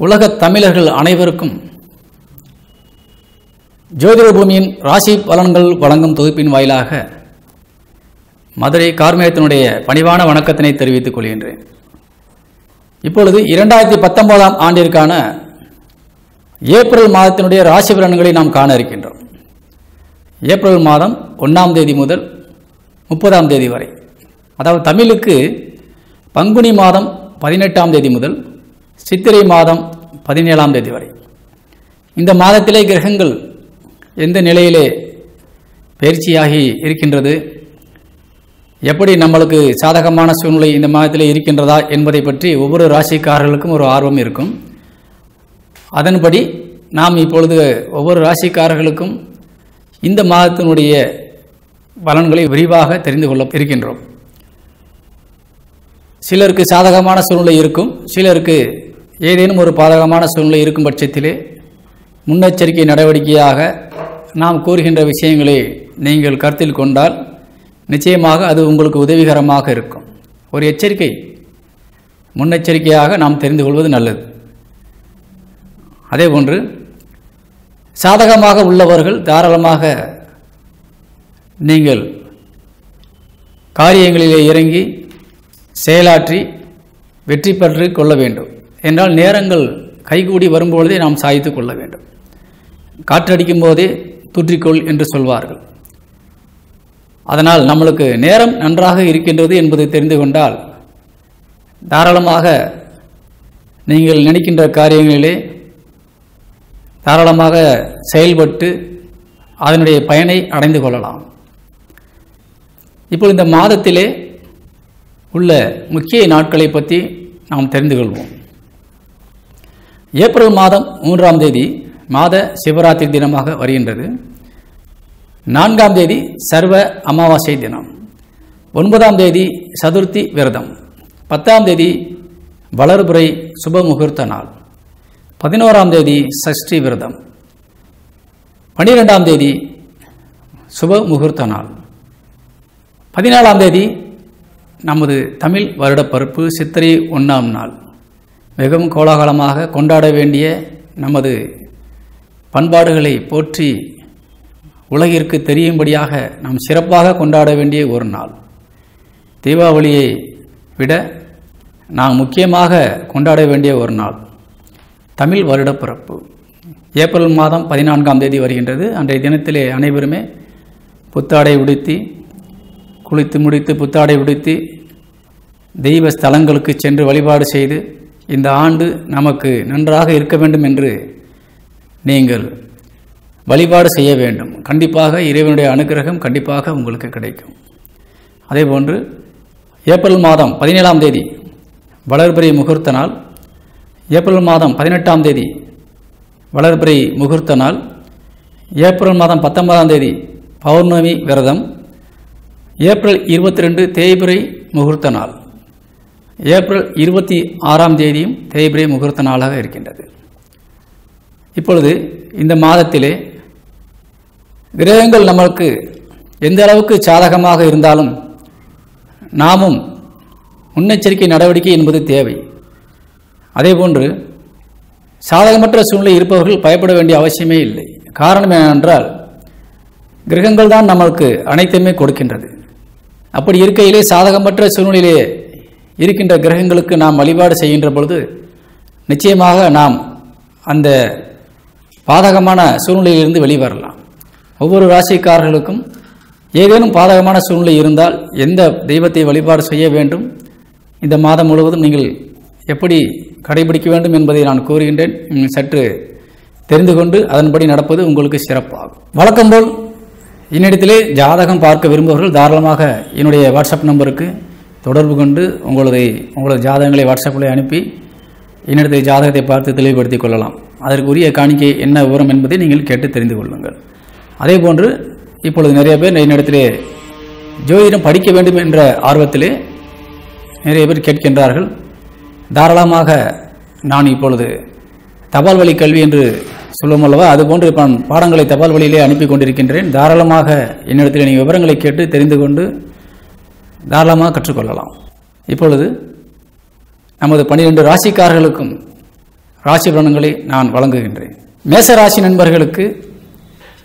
உலகத் தமிழர்கள் அனைவருக்கும் ஜோதிட பூமியின் ராசி பலன்கள் வழங்கும் தொகுப்பின் வாயிலாக மதுரை கார்மேகத்தினுடைய பணிவான வணக்கத்தினை தெரிவித்துக் கொள்கின்றேன். இப்பொழுது இரண்டாயிரத்தி பத்தொன்பதாம் ஆண்டிற்கான ஏப்ரல் மாதத்தினுடைய ராசி பலன்களை நாம் காண இருக்கின்றோம். ஏப்ரல் மாதம் ஒன்றாம் தேதி முதல் முப்பதாம் தேதி வரை. அதாவது தமிழுக்கு பங்குனி மாதம் பதினெட்டாம் தேதி முதல் சித்திரை மாதம் பதினேழாம் தேதி வரை. இந்த மாதத்திலே கிரகங்கள் எந்த நிலையிலே பயிற்சியாகி இருக்கின்றது? எப்படி நம்மளுக்கு சாதகமான சூழ்நிலை இந்த மாதத்திலே இருக்கின்றதா என்பதை பற்றி ஒவ்வொரு ராசிக்காரர்களுக்கும் ஒரு ஆர்வம் இருக்கும். அதன்படி நாம் இப்பொழுது ஒவ்வொரு ராசிக்காரர்களுக்கும் இந்த மாதத்தினுடைய பலன்களை விரிவாக தெரிந்து கொள்ள இருக்கின்றோம். சிலருக்கு சாதகமான சூழ்நிலை இருக்கும் சிலருக்கு ஏதேனும் ஒரு பாதகமான சூழ்நிலை இருக்கும் பட்சத்திலே முன்னெச்சரிக்கை நடவடிக்கையாக நாம் கூறுகின்ற விஷயங்களை நீங்கள் கருத்தில் கொண்டால் நிச்சயமாக அது உங்களுக்கு உதவிகரமாக இருக்கும். ஒரு எச்சரிக்கை முன்னெச்சரிக்கையாக நாம் தெரிந்து கொள்வது நல்லது. அதேபோன்று சாதகமாக உள்ளவர்கள் தாராளமாக நீங்கள் காரியங்களிலே இறங்கி செயலாற்றி வெற்றி பெற்று கொள்ள வேண்டும். என்றால் நேரங்கள் கைகூடி வரும்பொழுதே நாம் சாய்த்து கொள்ள வேண்டும். காற்றடிக்கும் போதே தூற்றிக்கொள் என்று சொல்வார்கள். அதனால் நம்மளுக்கு நேரம் நன்றாக இருக்கின்றது என்பது தெரிந்து கொண்டால் தாராளமாக நீங்கள் நினைக்கின்ற காரியங்களிலே தாராளமாக செயல்பட்டு அதனுடைய பயனை அடைந்து கொள்ளலாம். இப்போ இந்த மாதத்திலே உள்ள முக்கிய நாட்களை பற்றி நாம் தெரிந்து கொள்வோம். ஏப்ரல் மாதம் மூன்றாம் தேதி மாத சிவராத்திரி தினமாக வருகின்றது. நான்காம் தேதி சர்வ அமாவாசை தினம். ஒன்பதாம் தேதி சதுர்த்தி விரதம். பத்தாம் தேதி வளர்புரை சுப முகூர்த்த நாள். பதினோராம் தேதி சஷ்டி விரதம். பன்னிரெண்டாம் தேதி சுப முகூர்த்த நாள். பதினாலாம் தேதி நமது தமிழ் வருடப்பருப்பு சித்திரை ஒன்றாம் நாள். மிகவும் கோலாகலமாக கொண்டாட வேண்டிய நமது பண்பாடுகளை போற்றி உலகிற்கு தெரியும்படியாக நாம் சிறப்பாக கொண்டாட வேண்டிய ஒரு நாள். தீபாவளியை விட நாம் முக்கியமாக கொண்டாட வேண்டிய ஒரு நாள். தமிழ் வருடப்பிறப்பு ஏப்ரல் மாதம் பதினான்காம் தேதி வருகின்றது. அன்றைய தினத்திலே அனைவருமே புத்தாடை உடுத்தி குளித்து முடித்து புத்தாடை உடுத்தி தெய்வ ஸ்தலங்களுக்கு சென்று வழிபாடு செய்து இந்த ஆண்டு நமக்கு நன்றாக இருக்க வேண்டும் என்று நீங்கள் வழிபாடு செய்ய வேண்டும். கண்டிப்பாக இறைவனுடைய அனுகிரகம் கண்டிப்பாக உங்களுக்கு கிடைக்கும். அதேபோன்று ஏப்ரல் மாதம் பதினேழாம் தேதி வளர்பிறை முகூர்த்த நாள். ஏப்ரல் மாதம் பதினெட்டாம் தேதி வளர்பிறை முகூர்த்த நாள். ஏப்ரல் மாதம் பத்தொன்பதாம் தேதி பௌர்ணமி விரதம். ஏப்ரல் இருபத்தி ரெண்டு தேய்பிரை முகூர்த்த நாள். ஏப்ரல் இருபத்தி ஆறாம் தேதியும் தேய்பிரை முகூர்த்த நாளாக இருக்கின்றது. இப்பொழுது இந்த மாதத்திலே கிரகங்கள் நம்மளுக்கு எந்த அளவுக்கு சாதகமாக இருந்தாலும் நாமும் முன்னெச்சரிக்கை நடவடிக்கை என்பது தேவை. அதேபோன்று சாதகமற்ற சூழ்நிலை இருப்பவர்கள் பயப்பட வேண்டிய அவசியமே இல்லை. காரணம் என்னவென்றால் கிரகங்கள் தான் நம்மளுக்கு அனைத்துமே கொடுக்கின்றது. அப்படி இருக்கையிலே சாதகமற்ற சூழ்நிலையிலே இருக்கின்ற கிரகங்களுக்கு நாம் வழிபாடு செய்கின்ற பொழுது நிச்சயமாக நாம் அந்த பாதகமான சூழ்நிலையிலிருந்து வெளிவரலாம். ஒவ்வொரு ராசிக்காரர்களுக்கும் ஏதேனும் பாதகமான சூழ்நிலை இருந்தால் எந்த தெய்வத்தை வழிபாடு செய்ய வேண்டும்? இந்த மாதம் முழுவதும் நீங்கள் எப்படி கடைபிடிக்க வேண்டும் என்பதை நான் கூறுகின்றேன். சற்று தெரிந்து கொண்டு அதன்படி நடப்பது உங்களுக்கு சிறப்பாகும். வழக்கம்போல் என்னிடத்திலே ஜாதகம் பார்க்க விரும்புபவர்கள் தாராளமாக என்னுடைய வாட்ஸ்அப் நம்பருக்கு தொடர்பு கொண்டு உங்களது உங்களது ஜாதகங்களை வாட்ஸ்அப்பில் அனுப்பி என்னிடத்தை ஜாதகத்தை பார்த்து தெளிவுபடுத்திக் கொள்ளலாம். அதற்குரிய காணிக்கை என்ன விவரம் என்பதை நீங்கள் கேட்டு தெரிந்து கொள்ளுங்கள். அதே போன்று இப்பொழுது நிறைய பேர் என்னிடத்திலே ஜோதிடம் படிக்க வேண்டும் என்ற ஆர்வத்திலே நிறைய பேர் கேட்கின்றார்கள். தாராளமாக நான் இப்பொழுது தபால் வழி கல்வி என்று சொல்லும் அல்லவா அதுபோன்று நான் பாடங்களை தபால் வழியிலே அனுப்பி கொண்டிருக்கின்றேன். தாராளமாக என்னிடத்தில் நீங்கள் விவரங்களை கேட்டு தெரிந்து கொண்டு தாராளமாக கற்றுக்கொள்ளலாம். இப்பொழுது நமது பனிரெண்டு ராசிக்காரர்களுக்கும் ராசி பலன்களை நான் வழங்குகின்றேன். மேச ராசி நண்பர்களுக்கு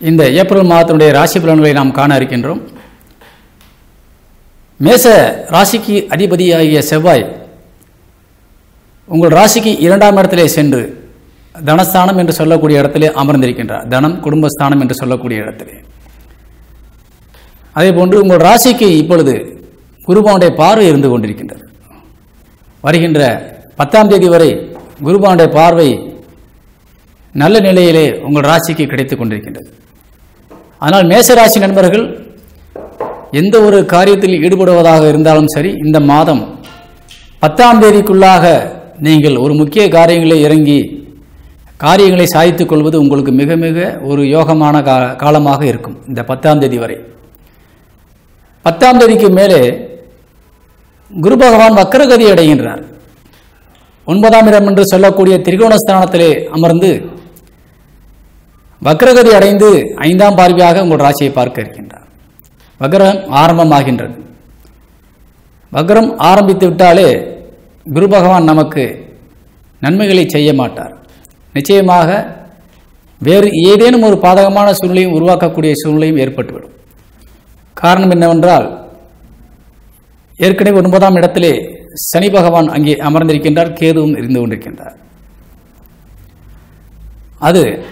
இந்த ஏப்ரல் மாதத்தினுடைய ராசி பலன்களை நாம் காண இருக்கின்றோம். மேச ராசிக்கு அதிபதியாகிய செவ்வாய் உங்கள் ராசிக்கு இரண்டாம் இடத்திலே சென்று தனஸ்தானம் என்று சொல்லக்கூடிய இடத்திலே அமர்ந்திருக்கின்றார். தனம் குடும்பஸ்தானம் என்று சொல்லக்கூடிய இடத்திலே. அதே போன்று உங்கள் ராசிக்கு இப்பொழுது குருபானுடைய பார்வை இருந்து கொண்டிருக்கின்றது. வருகின்ற பத்தாம் தேதி வரை குருபானுடைய பார்வை நல்ல நிலையிலே உங்கள் ராசிக்கு கிடைத்துக் கொண்டிருக்கின்றது. ஆனால் மேசராசி நண்பர்கள் எந்த ஒரு காரியத்தில் ஈடுபடுவதாக இருந்தாலும் சரி இந்த மாதம் பத்தாம் தேதிக்குள்ளாக நீங்கள் ஒரு முக்கிய காரியங்களை இறங்கி காரியங்களை சாதித்துக் கொள்வது உங்களுக்கு மிக மிக ஒரு யோகமான கா காலமாக இருக்கும் இந்த பத்தாம் தேதி வரை. பத்தாம் தேதிக்கு மேலே குரு பகவான் வக்கரகதி அடைகின்றார். ஒன்பதாம் இடம் என்று சொல்லக்கூடிய திரிகோணஸ்தானத்திலே அமர்ந்து வக்ரகதி அடைந்து ஐந்தாம் பார்வையாக உங்கள் ராசியை பார்க்க இருக்கின்றார். வக்ரம் ஆரம்பமாகின்றது. வக்ரம் ஆரம்பித்து விட்டாலே குரு பகவான் நமக்கு நன்மைகளை செய்ய மாட்டார். நிச்சயமாக வேறு ஏதேனும் ஒரு பாதகமான சூழ்நிலையும் உருவாக்கக்கூடிய சூழ்நிலையும் ஏற்பட்டுவிடும். காரணம் என்னவென்றால் ஏற்கனவே ஒன்பதாம் இடத்திலே சனி பகவான் அங்கே அமர்ந்திருக்கின்றார் கேதுவும் இருந்து கொண்டிருக்கின்றார். அது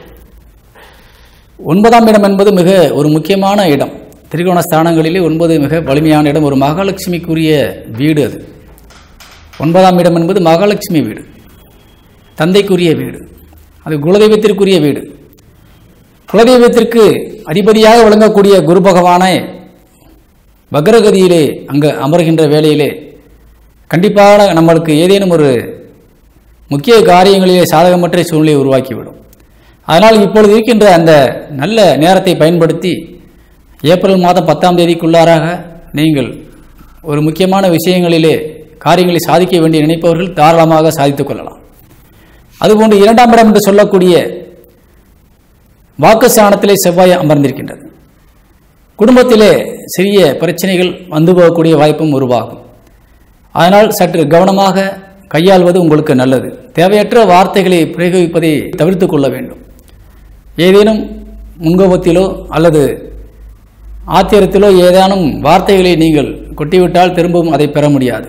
ஒன்பதாம் இடம் என்பது மிக ஒரு முக்கியமான இடம். திரிகோண ஸ்தானங்களிலே ஒன்பது மிக வலிமையான இடம் ஒரு மகாலட்சுமிக்குரிய வீடு அது. ஒன்பதாம் இடம் என்பது மகாலட்சுமி வீடு. தந்தைக்குரிய வீடு. அது குலதெய்வத்திற்குரிய வீடு. குலதெய்வத்திற்கு அதிபதியாக விளங்கக்கூடிய குரு பகவானை வக்ரகதியிலே அங்கு அமர்கின்ற வேளையிலே கண்டிப்பாக நம்மளுக்கு ஏதேனும் ஒரு முக்கிய காரியங்களிலே சாதகமற்ற சூழ்நிலையை உருவாக்கிவிடும். அதனால் இப்பொழுது இருக்கின்ற அந்த நல்ல நேரத்தை பயன்படுத்தி ஏப்ரல் மாதம் பத்தாம் தேதிக்குள்ளாராக நீங்கள் ஒரு முக்கியமான விஷயங்களிலே காரியங்களை சாதிக்க வேண்டிய நினைப்பவர்கள் தாராளமாக சாதித்துக் கொள்ளலாம். அதுபோன்று இரண்டாம் இடம் என்று சொல்லக்கூடிய வாக்குஸ்தானத்திலே செவ்வாய் அமர்ந்திருக்கின்றது. குடும்பத்திலே சிறிய பிரச்சனைகள் வந்து போகக்கூடிய வாய்ப்பும் உருவாகும். அதனால் சற்று கவனமாக கையாள்வது உங்களுக்கு நல்லது. தேவையற்ற வார்த்தைகளை பிரயோகிப்பதை தவிர்த்து கொள்ள வேண்டும். ஏதேனும் முன்கோபத்திலோ அல்லது ஆத்திரத்திலோ ஏதேனும் வார்த்தைகளை நீங்கள் கொட்டிவிட்டால் திரும்பவும் அதை பெற முடியாது.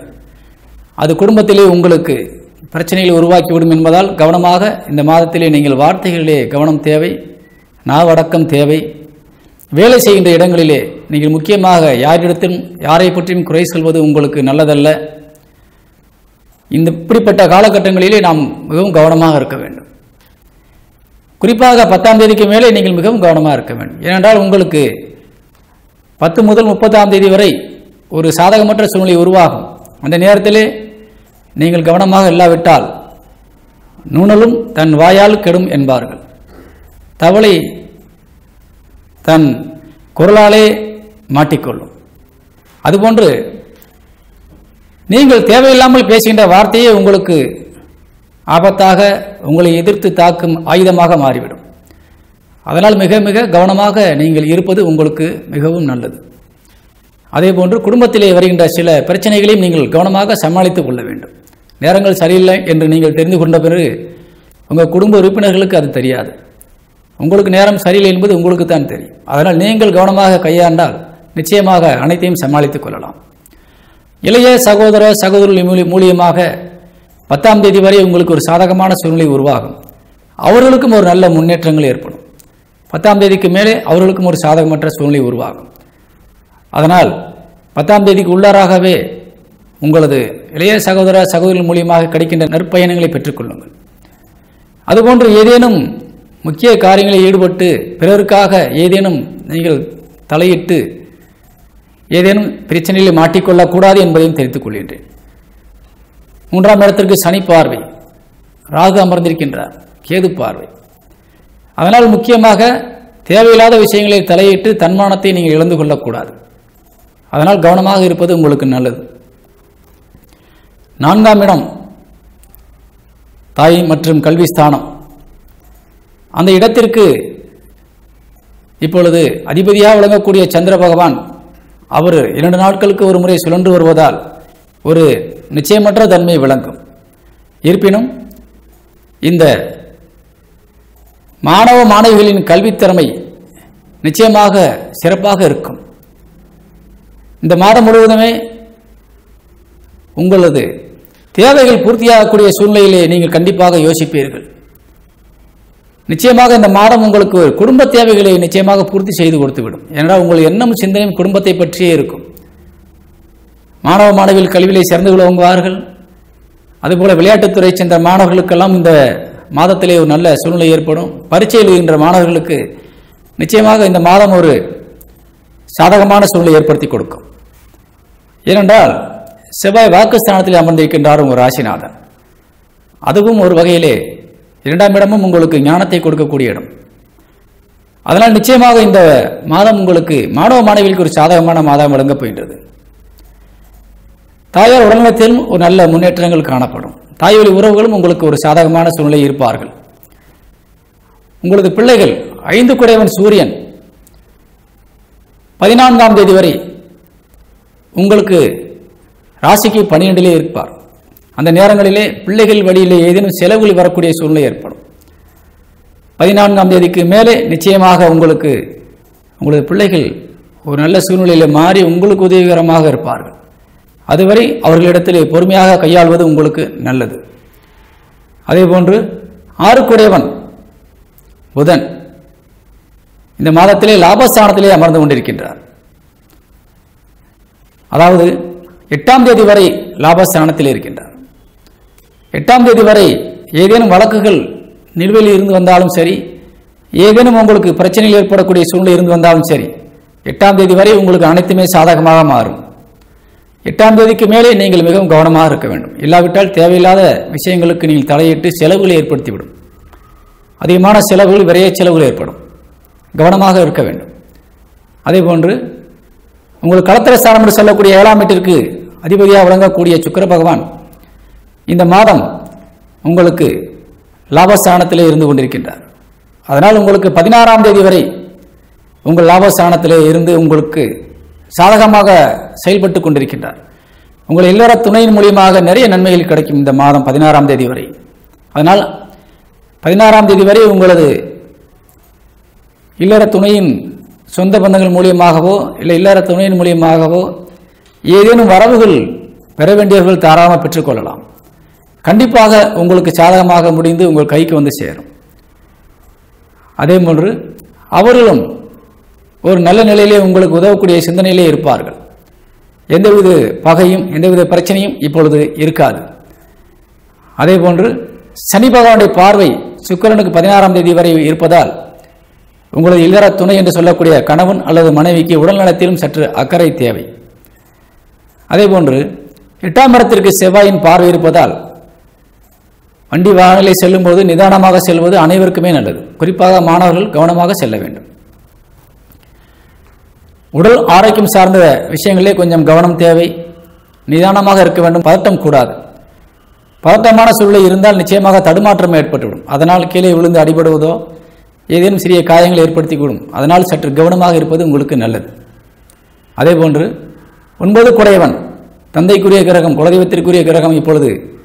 அது குடும்பத்திலே உங்களுக்கு பிரச்சனைகளை உருவாக்கிவிடும் என்பதால் கவனமாக இந்த மாதத்திலே நீங்கள் வார்த்தைகளிலே கவனம் தேவை நாவடக்கம் தேவை. வேலை செய்கின்ற இடங்களிலே நீங்கள் முக்கியமாக யாரிடத்திலும் யாரை பற்றியும் குறை சொல்வது உங்களுக்கு நல்லதல்ல. இந்த இப்படிப்பட்ட காலகட்டங்களிலே நாம் மிகவும் கவனமாக இருக்க வேண்டும். குறிப்பாக பத்தாம் தேதிக்கு மேலே நீங்கள் மிகவும் கவனமாக இருக்க வேண்டும். ஏனென்றால் உங்களுக்கு பத்து முதல் முப்பதாம் தேதி வரை ஒரு சாதகமற்ற சூழ்நிலை உருவாகும். அந்த நேரத்திலே நீங்கள் கவனமாக இல்லாவிட்டால் நூனலும் தன் வாயால் கெடும் என்பார்கள். தவளை தன் குரலாலே மாட்டிக்கொள்ளும். அதுபோன்று நீங்கள் தேவையில்லாமல் பேசுகின்ற வார்த்தையே உங்களுக்கு ஆபத்தாக உங்களை எதிர்த்து தாக்கும் ஆயுதமாக மாறிவிடும். அதனால் மிக மிக கவனமாக நீங்கள் இருப்பது உங்களுக்கு மிகவும் நல்லது. அதேபோன்று குடும்பத்திலே வருகின்ற சில பிரச்சனைகளையும் நீங்கள் கவனமாக சமாளித்துக் கொள்ள வேண்டும். நேரங்கள் சரியில்லை என்று நீங்கள் தெரிந்து கொண்ட பிறகு உங்கள் குடும்ப உறுப்பினர்களுக்கு அது தெரியாது. உங்களுக்கு நேரம் சரியில்லை என்பது உங்களுக்கு தான் தெரியும். அதனால் நீங்கள் கவனமாக கையாண்டால் நிச்சயமாக அனைத்தையும் சமாளித்துக் கொள்ளலாம். இளைய சகோதர சகோதரர்கள் மூலி மூலியமாக பத்தாம் தேதி வரை உங்களுக்கு ஒரு சாதகமான சூழ்நிலை உருவாகும். அவர்களுக்கும் ஒரு நல்ல முன்னேற்றங்கள் ஏற்படும். பத்தாம் தேதிக்கு மேலே அவர்களுக்கும் ஒரு சாதகமற்ற சூழ்நிலை உருவாகும். அதனால் பத்தாம் தேதிக்கு உள்ளாராகவே உங்களது இளைய சகோதர சகோதரர்கள் மூலியமாக கிடைக்கின்ற நற்பயணங்களை பெற்றுக்கொள்ளுங்கள் அதுபோன்று ஏதேனும் முக்கிய காரியங்களில் ஈடுபட்டு பிறருக்காக ஏதேனும் நீங்கள் தலையிட்டு ஏதேனும் பிரச்சனையில் மாட்டிக்கொள்ளக்கூடாது என்பதையும் தெரிவித்துக் கொள்கின்றேன். மூன்றாம் இடத்திற்கு சனி பார்வை. ராகு அமர்ந்திருக்கின்றார். கேது பார்வை. அதனால் முக்கியமாக தேவையில்லாத விஷயங்களை தலையிட்டு தன்மானத்தை நீங்கள் இழந்து கொள்ளக்கூடாது. அதனால் கவனமாக இருப்பது உங்களுக்கு நல்லது. நான்காம் இடம் தாய் மற்றும் கல்வி ஸ்தானம். அந்த இடத்திற்கு இப்பொழுது அதிபதியாக விளங்கக்கூடிய சந்திர பகவான் அவர் இரண்டு நாட்களுக்கு ஒரு முறை சுழன்று வருவதால் ஒரு நிச்சயமற்ற தன்மை விளங்கும். இருப்பினும் இந்த மாணவ மாணவிகளின் கல்வித்திறமை நிச்சயமாக சிறப்பாக இருக்கும். இந்த மாதம் முழுவதுமே உங்களது தேவைகள் பூர்த்தியாகக்கூடிய சூழ்நிலையிலே நீங்கள் கண்டிப்பாக யோசிப்பீர்கள். நிச்சயமாக இந்த மாதம் உங்களுக்கு குடும்ப தேவைகளை நிச்சயமாக பூர்த்தி செய்து கொடுத்துவிடும். ஏனென்றால் உங்கள் எண்ணம் சிந்தனையும் குடும்பத்தை பற்றியே இருக்கும். மாணவ மாணவிகள் கல்வியிலே சேர்ந்து விளங்குவார்கள். அதுபோல விளையாட்டுத்துறை சென்ற மாணவர்களுக்கெல்லாம் இந்த மாதத்திலே ஒரு நல்ல சூழ்நிலை ஏற்படும். பரீட்சை எழுதுகின்ற மாணவர்களுக்கு நிச்சயமாக இந்த மாதம் ஒரு சாதகமான சூழ்நிலை ஏற்படுத்தி கொடுக்கும். ஏனென்றால் செவ்வாய் வாக்குஸ்தானத்தில் அமர்ந்திருக்கின்றார் உங்கள் ராசிநாதன். அதுவும் ஒரு வகையிலே இரண்டாம் இடமும் உங்களுக்கு ஞானத்தை கொடுக்கக்கூடிய இடம். அதனால் நிச்சயமாக இந்த மாதம் உங்களுக்கு மாணவ மாணவிகளுக்கு ஒரு சாதகமான மாதம் வழங்கப் போகின்றது. தாயார் உடல்நலத்திலும் ஒரு நல்ல முன்னேற்றங்கள் காணப்படும். தாய் வழி உறவுகளும் உங்களுக்கு ஒரு சாதகமான சூழ்நிலை இருப்பார்கள். உங்களது பிள்ளைகள் ஐந்து குடையவன் சூரியன் பதினான்காம் தேதி வரை உங்களுக்கு ராசிக்கு பனிரெண்டிலே இருப்பார். அந்த நேரங்களிலே பிள்ளைகள் வழியிலே ஏதேனும் செலவுகள் வரக்கூடிய சூழ்நிலை ஏற்படும். பதினான்காம் தேதிக்கு மேலே நிச்சயமாக உங்களுக்கு உங்களது பிள்ளைகள் ஒரு நல்ல சூழ்நிலையில் மாறி உங்களுக்கு உதவிகரமாக இருப்பார்கள். அதுவரை அவர்களிடத்திலே பொறுமையாக கையாள்வது உங்களுக்கு நல்லது. அதேபோன்று ஆறுக்குடையவன் புதன் இந்த மாதத்திலே லாபஸ்தானத்திலே அமர்ந்து கொண்டிருக்கின்றார். அதாவது எட்டாம் தேதி வரை லாபஸ்தானத்தில் இருக்கின்றார். எட்டாம் தேதி வரை ஏதேனும் வழக்குகள் நிலுவையில் இருந்து வந்தாலும் சரி ஏதேனும் உங்களுக்கு பிரச்சனையில் ஏற்படக்கூடிய சூழ்நிலை இருந்து வந்தாலும் சரி எட்டாம் தேதி வரை உங்களுக்கு அனைத்துமே சாதகமாக மாறும். எட்டாம் தேதிக்கு மேலே நீங்கள் மிகவும் கவனமாக இருக்க வேண்டும். இல்லாவிட்டால் தேவையில்லாத விஷயங்களுக்கு நீங்கள் தலையிட்டு செலவுகளை ஏற்படுத்திவிடும். அதிகமான செலவுகள் விரைய செலவுகள் ஏற்படும். கவனமாக இருக்க வேண்டும். அதேபோன்று உங்களுக்கு களத்திர ஸ்தானம் என்று சொல்லக்கூடிய ஏழாம் வீட்டிற்கு அதிபதியாக விளங்கக்கூடிய சுக்கர பகவான் இந்த மாதம் உங்களுக்கு லாபஸ்தானத்திலே இருந்து கொண்டிருக்கின்றார். அதனால் உங்களுக்கு பதினாறாம் தேதி வரை உங்கள் லாபஸ்தானத்திலே இருந்து உங்களுக்கு சாதகமாக செயல்பட்டு கொண்டிருக்கின்றார். உங்கள் இல்லற துணையின் மூலியமாக நிறைய நன்மைகள் கிடைக்கும் இந்த மாதம் பதினாறாம் தேதி வரை. அதனால் பதினாறாம் தேதி வரை உங்களது இல்லற துணையின் சொந்த பந்தங்கள் மூலியமாகவோ இல்லை இல்லற துணையின் மூலியமாகவோ ஏதேனும் வரவுகள் பெற வேண்டியவர்கள் தாராளமாக பெற்றுக்கொள்ளலாம் கண்டிப்பாக உங்களுக்கு சாதகமாக முடிந்து உங்கள் கைக்கு வந்து சேரும். அதே போன்று அவர்களும் ஒரு நல்ல நிலையிலே உங்களுக்கு உதவக்கூடிய சிந்தனையிலே இருப்பார்கள். எந்தவித பகையும் எந்தவித பிரச்சனையும் இப்பொழுது இருக்காது. அதே போன்று சனி பகவானுடைய பார்வை சுக்கிரனுக்கு பதினாறாம் தேதி வரை இருப்பதால் உங்களது இல்லற துணை என்று சொல்லக்கூடிய கணவன் அல்லது மனைவிக்கு உடல்நலத்திலும் சற்று அக்கறை தேவை. அதேபோன்று எட்டாம் இடத்திற்கு செவ்வாயின் பார்வை இருப்பதால் வண்டி வாகனங்களை செல்லும்போது நிதானமாக செல்வது அனைவருக்குமே நல்லது. குறிப்பாக மாணவர்கள் கவனமாக செல்ல வேண்டும். உடல் ஆரோக்கியம் சார்ந்த விஷயங்களே கொஞ்சம் கவனம் தேவை. நிதானமாக இருக்க வேண்டும். பதட்டம் கூடாது. பதட்டமான சூழ்நிலை இருந்தால் நிச்சயமாக தடுமாற்றம் ஏற்பட்டுவிடும். அதனால் கீழே விழுந்து அடிபடுவதோ ஏதேனும் சிறிய காயங்கள் ஏற்படுத்திக்கூடும். அதனால் சற்று கவனமாக இருப்பது உங்களுக்கு நல்லது. அதேபோன்று ஒன்பது குடையவன் தந்தைக்குரிய கிரகம் குலதெய்வத்திற்குரிய கிரகம் இப்பொழுது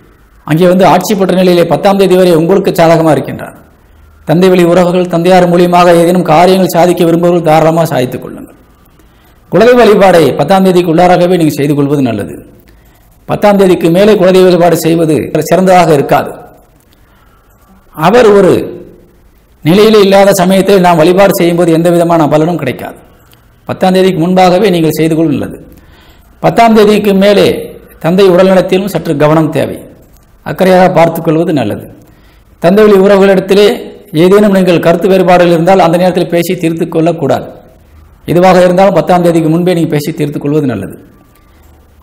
அங்கே வந்து ஆட்சி பெற்ற நிலையிலே பத்தாம் தேதி வரை உங்களுக்கு சாதகமாக இருக்கின்றார். தந்தை வழி உறவுகள் தந்தையார் மூலியமாக ஏதேனும் காரியங்கள் சாதிக்க விரும்புவர்கள் தாராளமாக சாதித்துக் கொள்ளுங்கள். குலதெய்வ வழிபாடை பத்தாம் தேதிக்கு உள்ளாராகவே நீங்கள் செய்து கொள்வது நல்லது. பத்தாம் தேதிக்கு மேலே குலதெய்வ வழிபாடு செய்வது சிறந்ததாக இருக்காது. அவர் ஒரு நிலையிலே இல்லாத சமயத்தில் நாம் வழிபாடு செய்யும்போது எந்த விதமான பலனும் கிடைக்காது. பத்தாம் தேதிக்கு முன்பாகவே நீங்கள் செய்து கொள்வது நல்லது. பத்தாம் தேதிக்கு மேலே தந்தை உடல்நலத்திலும் சற்று கவனம் தேவை. அக்கறையாக பார்த்துக் கொள்வது நல்லது. தந்தை வழி உறவுகளிடத்திலே ஏதேனும் நீங்கள் கருத்து வேறுபாடுகள் இருந்தால் அந்த நேரத்தில் பேசி தீர்த்து கொள்ளக்கூடாது. எதுவாக இருந்தாலும் பத்தாம் தேதிக்கு முன்பே நீங்கள் பேசி தீர்த்து கொள்வது நல்லது.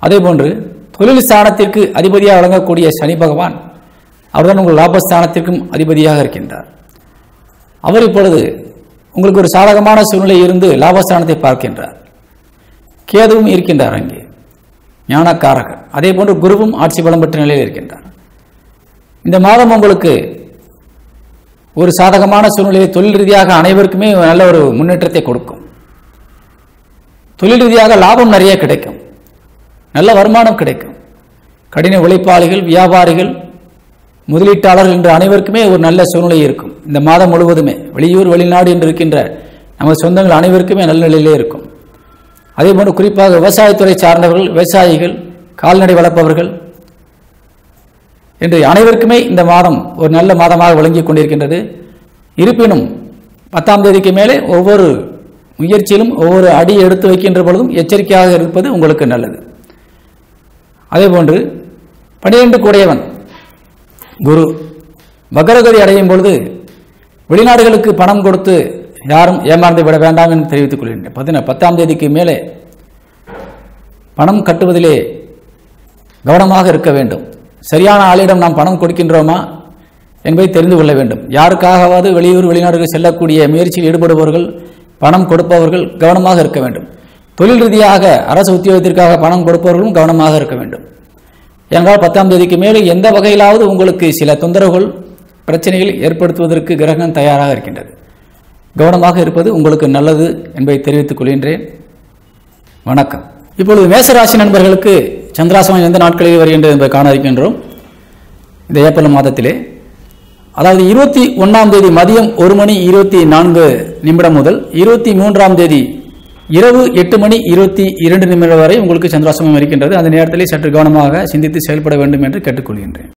அதேபோன்று தொழில் ஸ்தானத்திற்கு அதிபதியாக வழங்கக்கூடிய சனி பகவான் அவர்தான் உங்கள் லாபஸ்தானத்திற்கும் அதிபதியாக இருக்கின்றார். அவர் இப்பொழுது உங்களுக்கு ஒரு சாதகமான சூழ்நிலை இருந்து லாபஸ்தானத்தை பார்க்கின்றார். கேதுவும் இருக்கின்றார் அங்கே. ஞானக்காரகர் அதே போன்று குருவும் ஆட்சி பலம் பெற்ற நிலையில் இருக்கின்றார். இந்த மாதம் உங்களுக்கு ஒரு சாதகமான சூழ்நிலையை தொழில் ரீதியாக அனைவருக்குமே நல்ல ஒரு முன்னேற்றத்தை கொடுக்கும். தொழில் ரீதியாக லாபம் நிறைய கிடைக்கும். நல்ல வருமானம் கிடைக்கும். கடின உழைப்பாளிகள் வியாபாரிகள் முதலீட்டாளர்கள் என்று அனைவருக்குமே ஒரு நல்ல சூழ்நிலை இருக்கும். இந்த மாதம் முழுவதுமே வெளியூர் வெளிநாடு என்று இருக்கின்ற நமது சொந்தங்கள் அனைவருக்குமே நல்ல நிலையிலே இருக்கும். அதே போன்று குறிப்பாக விவசாயத்துறை சார்ந்தவர்கள் விவசாயிகள் கால்நடை வளர்ப்பவர்கள் என்று அனைவருக்குமே இந்த மாதம் ஒரு நல்ல மாதமாக விளங்கிக் கொண்டிருக்கின்றது. இருப்பினும் பத்தாம் தேதிக்கு மேலே ஒவ்வொரு முயற்சியிலும் ஒவ்வொரு அடி எடுத்து வைக்கின்ற பொழுதும் எச்சரிக்கையாக இருப்பது உங்களுக்கு நல்லது. அதேபோன்று பனிரெண்டு கூடையவன் குரு வக்கரகதி அடையும் பொழுது வெளிநாடுகளுக்கு பணம் கொடுத்து யாரும் ஏமாந்து விட வேண்டாம் என்று தெரிவித்துக் கொள்கின்றேன். பத்தாம் தேதிக்கு மேலே பணம் கட்டுவதிலே கவனமாக இருக்க வேண்டும். சரியான ஆளிடம் நாம் பணம் கொடுக்கின்றோமா என்பதை தெரிந்து கொள்ள வேண்டும். யாருக்காகவாவது வெளியூர் வெளிநாடுகள் செல்லக்கூடிய முயற்சியில் ஈடுபடுபவர்கள் பணம் கொடுப்பவர்கள் கவனமாக இருக்க வேண்டும். தொழில் ரீதியாக அரசு உத்தியோகத்திற்காக பணம் கொடுப்பவர்களும் கவனமாக இருக்க வேண்டும். ஏனென்றால் பத்தாம் தேதிக்கு மேலே எந்த வகையிலாவது உங்களுக்கு சில தொந்தரவுகள் பிரச்சனைகள் ஏற்படுத்துவதற்கு கிரகம் தயாராக இருக்கின்றது. கவனமாக இருப்பது உங்களுக்கு நல்லது என்பதை தெரிவித்துக் கொள்கின்றேன். வணக்கம். இப்பொழுது மேசராசி நண்பர்களுக்கு சந்திராசமம் எந்த நாட்களில் வருகின்றது என்பதை காண இருக்கின்றோம் இந்த ஏப்ரல் மாதத்திலே. அதாவது இருபத்தி ஒன்றாம் தேதி மதியம் ஒரு மணி இருபத்தி நான்கு நிமிடம் முதல் இருபத்தி மூன்றாம் தேதி இரவு எட்டு மணி இருபத்தி இரண்டு நிமிடம் வரை உங்களுக்கு சந்திராசமம் இருக்கின்றது. அந்த நேரத்திலே சற்று கவனமாக சிந்தித்து செயல்பட வேண்டும் என்று கேட்டுக்கொள்கின்றேன்.